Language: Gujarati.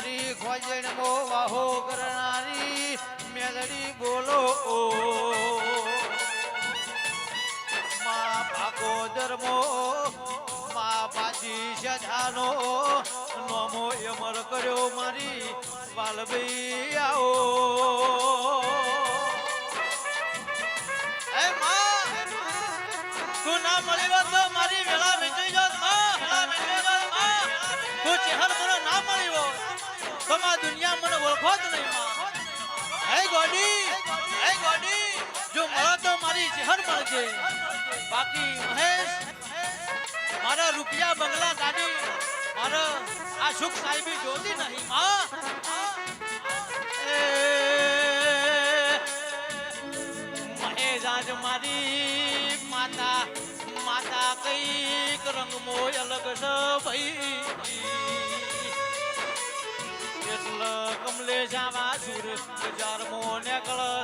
મારી ખોજણ મો વાહો કરનારી, મેલડી બોલો. ઓ મા ભાગો ધર્મો, મા બાજી સજાનો નોમો અમર કર્યો મારી વાલભાઈ આવો એ મા, તું ના તો માં દુનિયા મને ઓળખો જ નહીં, માં. હે ગોડી હે ગોડી, જો મળો તો મારી જહર મળજે બાકી મહેશ, મારા રૂપિયા બંગલા ગાડી, મારા આ સુખ સાહેબી જોતી નહીં, માં. મહેશ આજ મારી માતા માતા કંઈક રંગમો અલગ છે, ભાઈ. જાવા સુર બજાર મો નેકળ. લ્યા